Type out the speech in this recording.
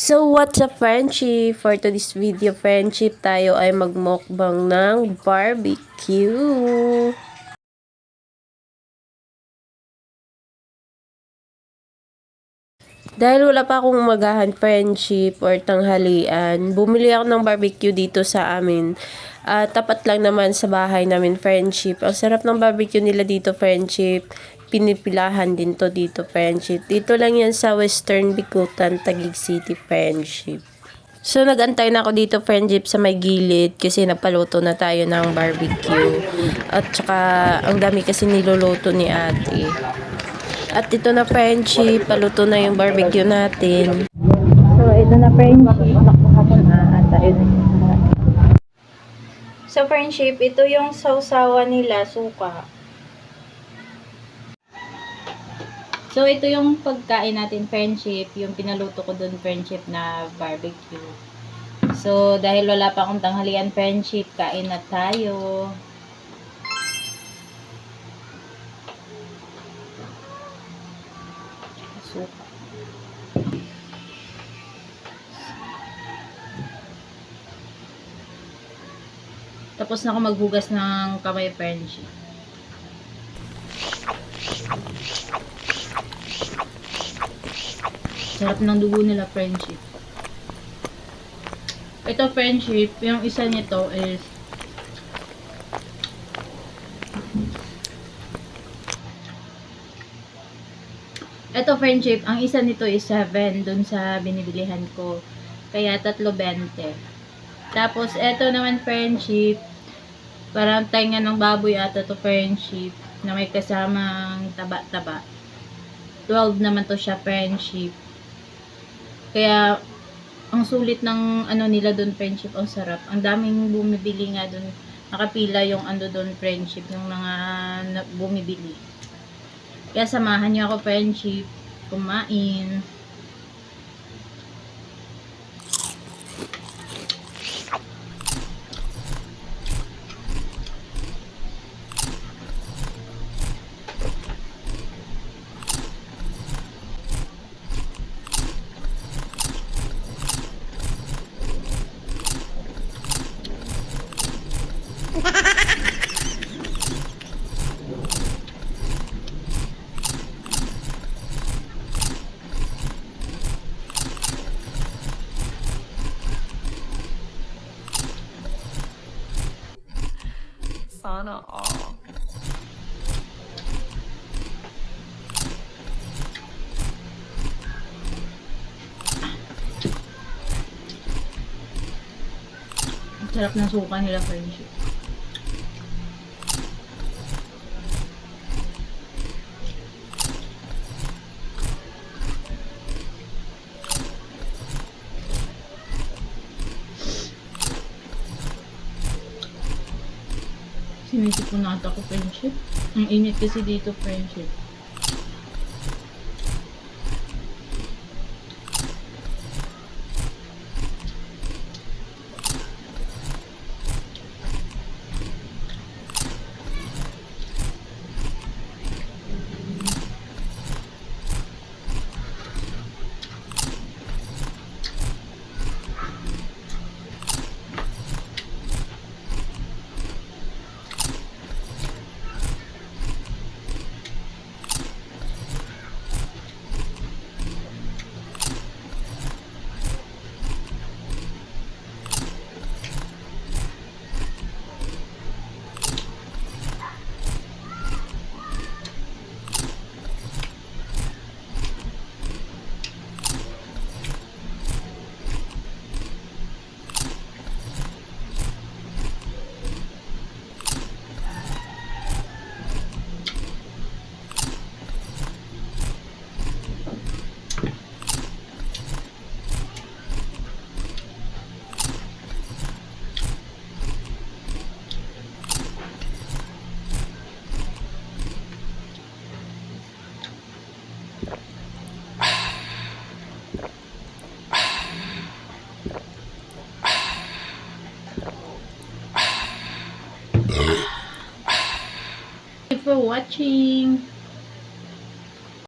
So, what's up, friendship? For today's video, friendship, tayo ay magmukbang ng barbecue. Dahil wala pa akong magahan friendship or tanghalian, bumili ako ng barbecue dito sa amin. At tapat lang naman sa bahay namin friendship. Ang sarap ng barbecue nila dito friendship. Pinipilahan din to dito friendship. Dito lang yan sa Western Bikutan, Taguig City friendship. So nagantay na ako dito friendship sa may gilid kasi napaluto na tayo ng barbecue. At saka ang dami kasi niluluto ni ate. At ito na friendship, paluto na yung barbecue natin. So, ito na friendship. Nakakapon na. At ayun na So, friendship, ito yung sausawa nila, suka. So, ito yung pagkain natin, friendship. Yung pinaluto ko dun, friendship, na barbecue. So, dahil wala pa akong tanghalian, friendship, kain na tayo. Suka. Tapos na ako maghugas ng kamay friendship. Sarap ng dugo nila friendship. Ito friendship, yung isa nito is Ito friendship, ang isa nito is 7 dun sa binibilihan ko. Kaya tatlo 20. Tapos ito naman friendship, parang tainga ng baboy ata to friendship na may kasamang taba-taba. 12 naman to siya friendship. Kaya ang sulit ng ano nila doon friendship ang sarap. Ang daming bumibili nga doon. Nakapila yung ano doon friendship ng mga bumibili. Kaya samahan niyo ako friendship kumain. All. Ang sarap ng suka nila friendship. Sinisip ko na ata ko friendship. Ang init kasi dito friendship. For watching.